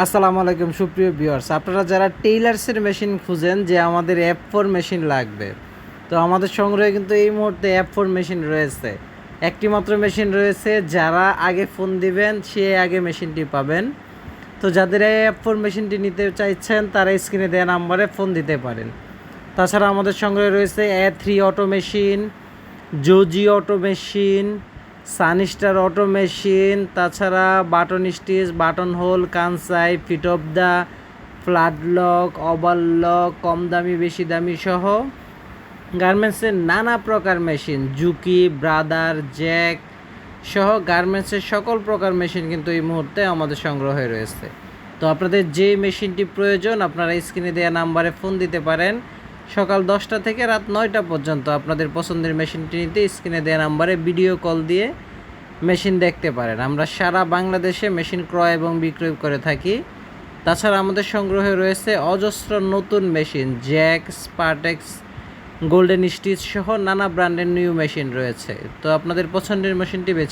আসসালামু আলাইকুম, সুপ্রিয় ভিউয়ার্স। আপনারা যারা টেইলার্সের মেশিন খুঁজেন যে আমাদের অ্যাপ ফোর মেশিন লাগবে, তো আমাদের সংগ্রহে কিন্তু এই মুহূর্তে অ্যাপ ফোর মেশিন রয়েছে। একটি মাত্র মেশিন রয়েছে, যারা আগে ফোন দিবেন, সে আগে মেশিনটি পাবেন। তো যাদের এই অ্যাপ ফোর মেশিনটি নিতে চাইছেন, তারা স্ক্রিনে দেওয়া নাম্বারে ফোন দিতে পারেন। তাছাড়া আমাদের সংগ্রহে রয়েছে A three auto machine Zoje auto machine Sunstar auto machine তাছাড়া button stitch, button hole, Kansai, fit of the flat lock over lock, কম দামি, বেশি দামি সহ গার্মেন্টসের নানা প্রকার মেশিন, জুকি, ব্রাদার, জ্যাক সহ গার্মেন্টসের সকল প্রকার মেশিন কিন্তু এই মুহূর্তে আমাদের সংগ্রহে রয়েছে। তো আপনাদের যে মেশিনটি প্রয়োজন, আপনারা স্ক্রিনে দেওয়া নাম্বারে ফোন দিতে পারেন। সকাল দশটা থেকে রাত নয়টা পর্যন্ত আপনাদের পছন্দের মেশিনটি নিতে স্ক্রিনে দেওয়া নাম্বারে ভিডিও কল দিয়ে মেশিন দেখতে পারেন। আমরা সারা বাংলাদেশে মেশিন ক্রয় এবং বিক্রয় করে থাকি। তাছাড়া আমাদের সংগ্রহে রয়েছে অজস্র নতুন machine, Jack, Spartex, Golden Stitch সহ নানা ব্র্যান্ডের নিউ মেশিন রয়েছে। তো আপনাদের পছন্দের মেশিনটি বেছে